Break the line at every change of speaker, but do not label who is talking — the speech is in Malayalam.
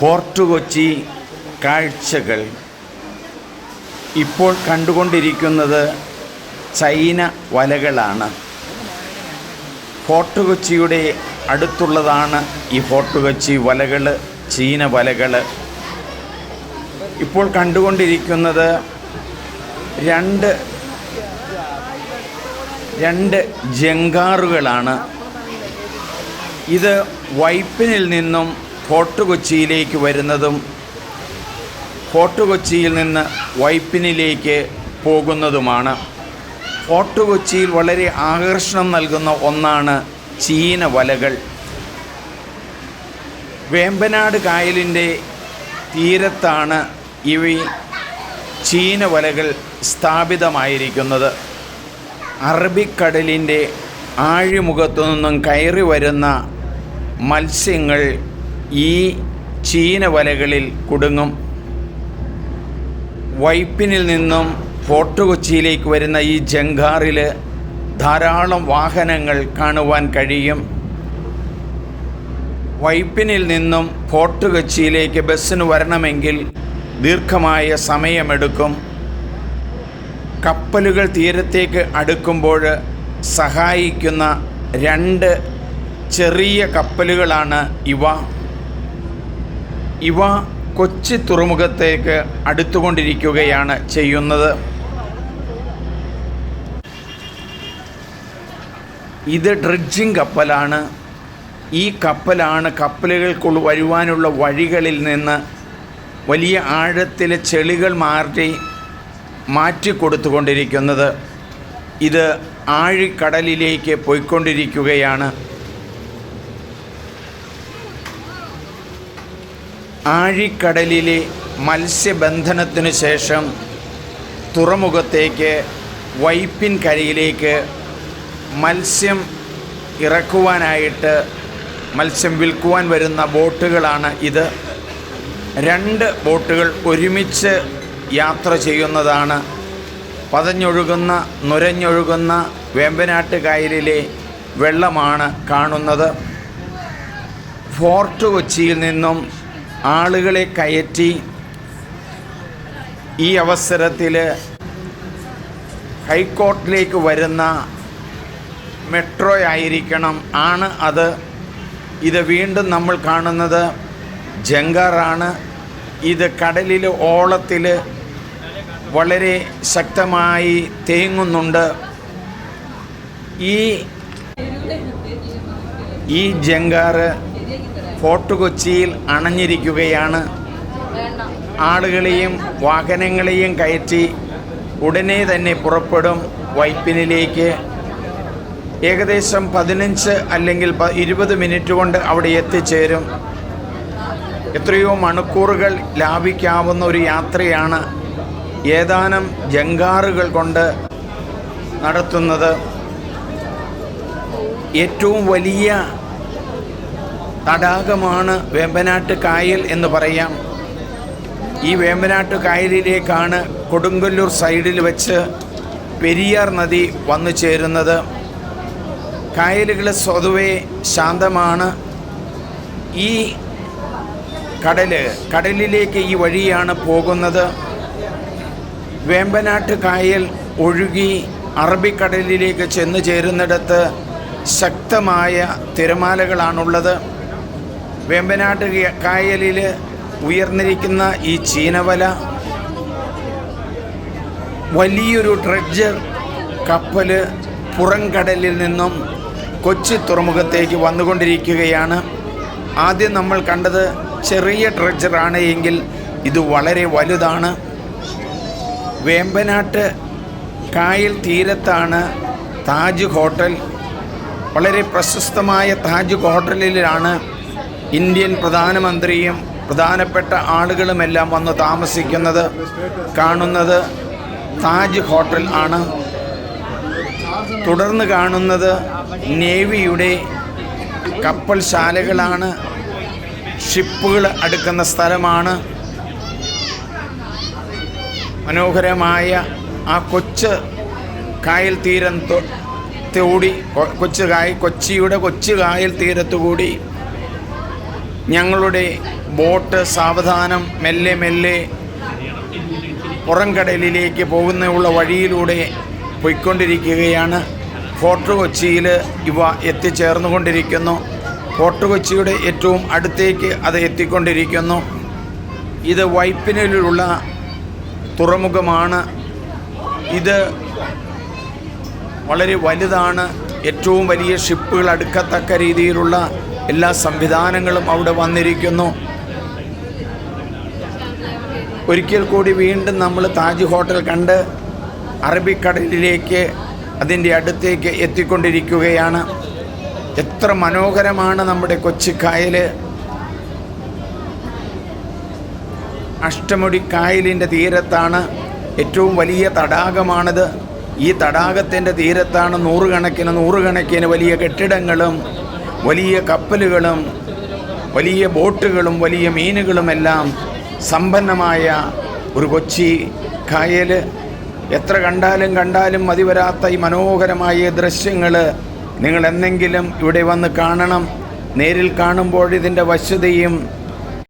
ഫോർട്ട് കൊച്ചി കാഴ്ചകൾ ഇപ്പോൾ കണ്ടുകൊണ്ടിരിക്കുന്നത് ചൈന വലകളാണ്. ഫോർട്ട് കൊച്ചിയുടെ അടുത്തുള്ളതാണ് ഈ ഫോർട്ട് കൊച്ചി വലകൾ ചീന വലകൾ. ഇപ്പോൾ കണ്ടുകൊണ്ടിരിക്കുന്നത് രണ്ട് രണ്ട് ജങ്കാറുകളാണ് ഇത് വൈപ്പിനിൽ നിന്നും ഫോർട്ട് കൊച്ചിയിലേക്ക് വരുന്നതും ഫോർട്ട് കൊച്ചിയിൽ നിന്ന് വൈപ്പിനിലേക്ക് പോകുന്നതുമാണ്. ഫോർട്ട് കൊച്ചിയിൽ വളരെ ആകർഷണം നൽകുന്ന ഒന്നാണ് ചീന വലകൾ. വേമ്പനാട് കായലിന്റെ തീരത്താണ് ഇവ ചീന വലകൾ സ്ഥാപിതമായിരിക്കുന്നത്. അറബിക്കടലിന്റെ ആഴിമുഖത്തു നിന്നും കയറി വരുന്ന മത്സ്യങ്ങൾ ഈ ചീന വലകളിൽ കുടുങ്ങും. വൈപ്പിനിൽ നിന്നും ഫോർട്ട് കൊച്ചിയിലേക്ക് വരുന്ന ഈ ജങ്കാറിൽ ധാരാളം വാഹനങ്ങൾ കാണുവാൻ കഴിയും. വൈപ്പിനിൽ നിന്നും ഫോർട്ട് കൊച്ചിയിലേക്ക് ബസ്സിന് വരണമെങ്കിൽ ദീർഘമായ സമയമെടുക്കും. കപ്പലുകൾ തീരത്തേക്ക് അടുക്കുമ്പോൾ സഹായിക്കുന്ന രണ്ട് ചെറിയ കപ്പലുകളാണ് ഇവ. ഇവ കൊച്ചി തുറമുഖത്തേക്ക് അടുത്തുകൊണ്ടിരിക്കുകയാണ് ചെയ്യുന്നത്. ഇത് ഡ്രിഡ്ജിംഗ് കപ്പലാണ്. ഈ കപ്പലാണ് കപ്പലുകൾക്കുള്ള വരുവാനുള്ള വഴികളിൽ നിന്ന് വലിയ ആഴത്തിലെ ചെളികൾ മാറ്റി മാറ്റിക്കൊടുത്തുകൊണ്ടിരിക്കുന്നത് ഇത് ആഴിക്കടലിലേക്ക് പോയിക്കൊണ്ടിരിക്കുകയാണ്. ആഴിക്കടലിലെ മത്സ്യബന്ധനത്തിനു ശേഷം തുറമുഖത്തേക്ക് വൈപ്പിൻ കരയിലേക്ക് മത്സ്യം ഇറക്കുവാനായിട്ട് മത്സ്യം വിൽക്കുവാൻ വരുന്ന ബോട്ടുകളാണ് ഇത്. രണ്ട് ബോട്ടുകൾ ഒരുമിച്ച് യാത്ര ചെയ്യുന്നതാണ്. പതഞ്ഞൊഴുകുന്ന നുരഞ്ഞൊഴുകുന്ന വേമ്പനാട്ട് കായലിലെ വെള്ളമാണ് കാണുന്നത്. ഫോർട്ട് കൊച്ചിയിൽ നിന്നും ആളുകളെ കയറ്റി ഈ അവസരത്തിൽ ഹൈക്കോർട്ടിലേക്ക് വരുന്ന മെട്രോ ആയിരിക്കണം. ആണ് അത്. ഇത് വീണ്ടും നമ്മൾ കാണുന്നത് ജങ്കാറാണ് ഇത് കടലിൽ ഓളത്തിൽ വളരെ ശക്തമായി തേങ്ങുന്നുണ്ട്. ഈ ഈ ജങ്കാറ് ഫോർട്ട് കൊച്ചിയിൽ അണഞ്ഞിരിക്കുകയാണ്. ആളുകളെയും വാഹനങ്ങളെയും കയറ്റി ഉടനെ തന്നെ പുറപ്പെടും വൈപ്പിനിലേക്ക്. ഏകദേശം പതിനഞ്ച് അല്ലെങ്കിൽ ഇരുപത് മിനിറ്റ് കൊണ്ട് അവിടെ എത്തിച്ചേരും. എത്രയോ മണിക്കൂറുകൾ ലാഭിക്കാവുന്ന ഒരു യാത്രയാണ് ഏതാനും ജങ്കാറുകൾ കൊണ്ട് നടത്തുന്നത്. ഏറ്റവും വലിയ തടാകമാണ് വേമ്പനാട്ട് കായൽ എന്ന് പറയാം. ഈ വേമ്പനാട്ട് കായലിലേക്കാണ് കൊടുങ്ങല്ലൂർ സൈഡിൽ വെച്ച് പെരിയാർ നദി വന്നു ചേരുന്നത്. കായലുകൾ സ്വതവേ ശാന്തമാണ്. ഈ കടൽ കടലിലേക്ക് ഈ വഴിയാണ് പോകുന്നത്. വേമ്പനാട്ട് കായൽ ഒഴുകി അറബിക്കടലിലേക്ക് ചെന്നു ചേരുന്നിടത്ത് ശക്തമായ തിരമാലകളാണുള്ളത്. വേമ്പനാട്ട് കായലിൽ ഉയർന്നിരിക്കുന്ന ഈ ചീനവല വലിയൊരു ഡ്രഡ്ജർ കപ്പൽ പുറംകടലിൽ നിന്നും കൊച്ചി തുറമുഖത്തേക്ക് വന്നുകൊണ്ടിരിക്കുകയാണ്. ആദ്യം നമ്മൾ കണ്ടത് ചെറിയ ഡ്രഡ്ജറാണ് എങ്കിൽ ഇത് വളരെ വലുതാണ്. വേമ്പനാട്ട് കായൽ തീരത്താണ് താജ് ഹോട്ടൽ. വളരെ പ്രശസ്തമായ താജ് ഹോട്ടലിലാണ് ഇന്ത്യൻ പ്രധാനമന്ത്രിയും പ്രധാനപ്പെട്ട ആളുകളുമെല്ലാം വന്ന് താമസിക്കുന്നത് കാണുന്നത് താജ് ഹോട്ടൽ ആണ്. തുടർന്ന് കാണുന്നത് നേവിയുടെ കപ്പൽ ശാലകളാണ്. ഷിപ്പുകൾ അടുക്കുന്ന സ്ഥലമാണ്. മനോഹരമായ ആ കൊച്ച് കായൽ തീരം തോടി കൊച്ചു കായ കൊച്ചിയുടെ കൊച്ചു കായൽ തീരത്തുകൂടി ഞങ്ങളുടെ ബോട്ട് സാവധാനം മെല്ലെ മെല്ലെ പുറംകടലിലേക്ക് പോകുന്നയുള്ള വഴിയിലൂടെ പോയിക്കൊണ്ടിരിക്കുകയാണ്. ഫോർട്ട് കൊച്ചിയിൽ ഇവ എത്തിച്ചേർന്നുകൊണ്ടിരിക്കുന്നു. ഫോർട്ട് കൊച്ചിയുടെ ഏറ്റവും അടുത്തേക്ക് അത് എത്തിക്കൊണ്ടിരിക്കുന്നു. ഇത് വൈപ്പിനിലുള്ള തുറമുഖമാണ്. ഇത് വളരെ വലുതാണ്. ഏറ്റവും വലിയ ഷിപ്പുകൾ അടുക്കത്തക്ക രീതിയിലുള്ള എല്ലാ സംവിധാനങ്ങളും അവിടെ വന്നിരിക്കുന്നു. ഒരിക്കൽ കൂടി വീണ്ടും നമ്മൾ താജ് ഹോട്ടൽ കണ്ട് അറബിക്കടലിലേക്ക് അതിന്റെ അടുത്തേക്ക് എത്തിക്കൊണ്ടിരിക്കുകയാണ്. എത്ര മനോഹരമാണ് നമ്മുടെ കൊച്ചിക്കായൽ അഷ്ടമുടി കായലിന്റെ തീരത്താണ് ഏറ്റവും വലിയ തടാകമാണിത്. ഈ തടാകത്തിന്റെ തീരത്താണ് നൂറുകണക്കിന് നൂറുകണക്കിന് വലിയ കെട്ടിടങ്ങളും വലിയ കപ്പലുകളും വലിയ ബോട്ടുകളും വലിയ മീനുകളുമെല്ലാം സമ്പന്നമായ ഒരു കൊച്ചി കായൽ. എത്ര കണ്ടാലും കണ്ടാലും മതി വരാത്ത ഈ മനോഹരമായ ദൃശ്യങ്ങൾ നിങ്ങൾ എന്നെങ്കിലും ഇവിടെ വന്ന് കാണണം. നേരിൽ കാണുമ്പോൾ ഇതിന്റെ വശ്യതയും